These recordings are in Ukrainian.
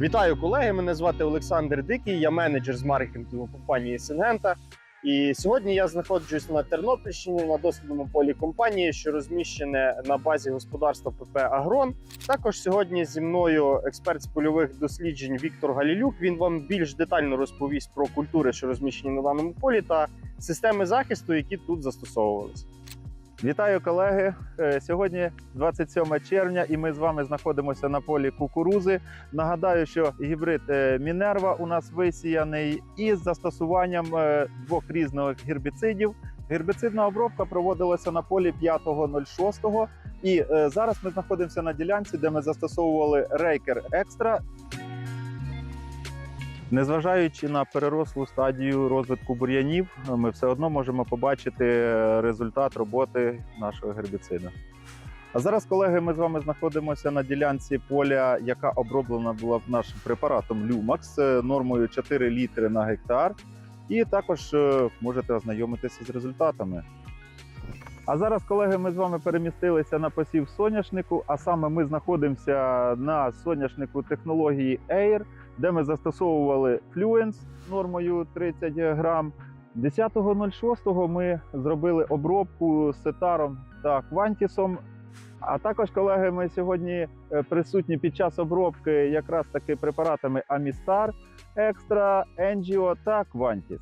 Вітаю колеги! Мене звати Олександр Дикий, я менеджер з маркетингу компанії Сингента. І сьогодні я знаходжусь на Тернопільщині на дослідному полі компанії, що розміщене на базі господарства ПП Агрон. Також сьогодні зі мною експерт з польових досліджень Віктор Галілюк. Він вам більш детально розповість про культури, що розміщені на даному полі, та системи захисту, які тут застосовувалися. Вітаю колеги! Е, Сьогодні 27 червня, і ми з вами знаходимося на полі кукурузи. Нагадаю, що гібрид е, Мінерва у нас висіяний із застосуванням е, двох різних гербіцидів. Гербіцидна обробка проводилася на полі 5.06. І зараз ми знаходимося на ділянці, де ми застосовували рейкер екстра. Незважаючи на перерослу стадію розвитку бур'янів, ми все одно можемо побачити е, результат роботи нашого гербіцида. А зараз, колеги, ми з вами знаходимося на ділянці поля, яка оброблена була нашим препаратом Lumax е, нормою 4 літри на гектар. І також е, можете ознайомитися з результатами. А зараз, колеги, ми з вами перемістилися на посів соняшнику, а саме ми знаходимося на соняшнику технології Air, де ми застосовували Fluence нормою 30 грам. 10.06 ми зробили обробку сетаром та квантісом. А також, колеги, ми сьогодні е, присутні під час обробки якраз таки препаратами Amistar, Extra, Engio та Quantis.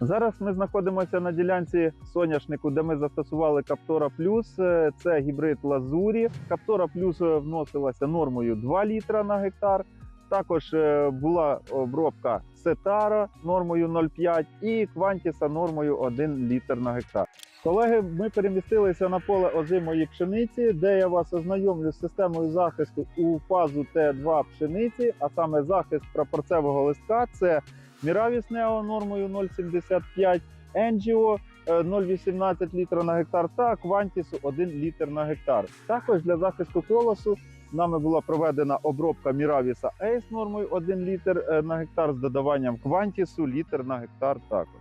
Зараз ми знаходимося на ділянці соняшнику, де ми застосували Каптора Плюс. Е, Це гібрид Лазурі. Каптора Плюс е, вносилася нормою 2 літра на гектар. Також е, була обробка Сетара нормою 0,5 і Квантіса нормою 1 літр на гектар. Колеги, ми перемістилися на поле озимої пшениці, де я вас ознайомлю з системою захисту у фазу Т2 пшениці, а саме захист прапорцевого листка. Це Miravis Neo нормою 0,75, Engio е, 0,18 літра на гектар та Quantis 1 літр на гектар. Також для захисту колосу нами була проведена обробка Міравіса Ace нормою 1 літр е, на гектар з додаванням Квантісу літр на гектар також.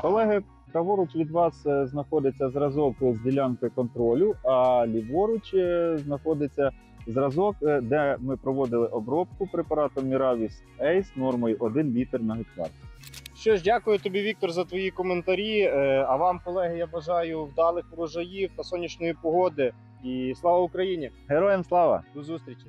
Колеги, праворуч від вас е, знаходиться зразок з ділянки контролю, а ліворуч е, знаходиться зразок, де ми проводили обробку препаратом Міравіс Ace нормою 1 літр на гектар. Що ж, дякую тобі, Віктор, за твої коментарі. Е, А вам, колеги, я бажаю вдалих врожаїв та сонячної погоди. І слава Україні! Героям слава! До зустрічі!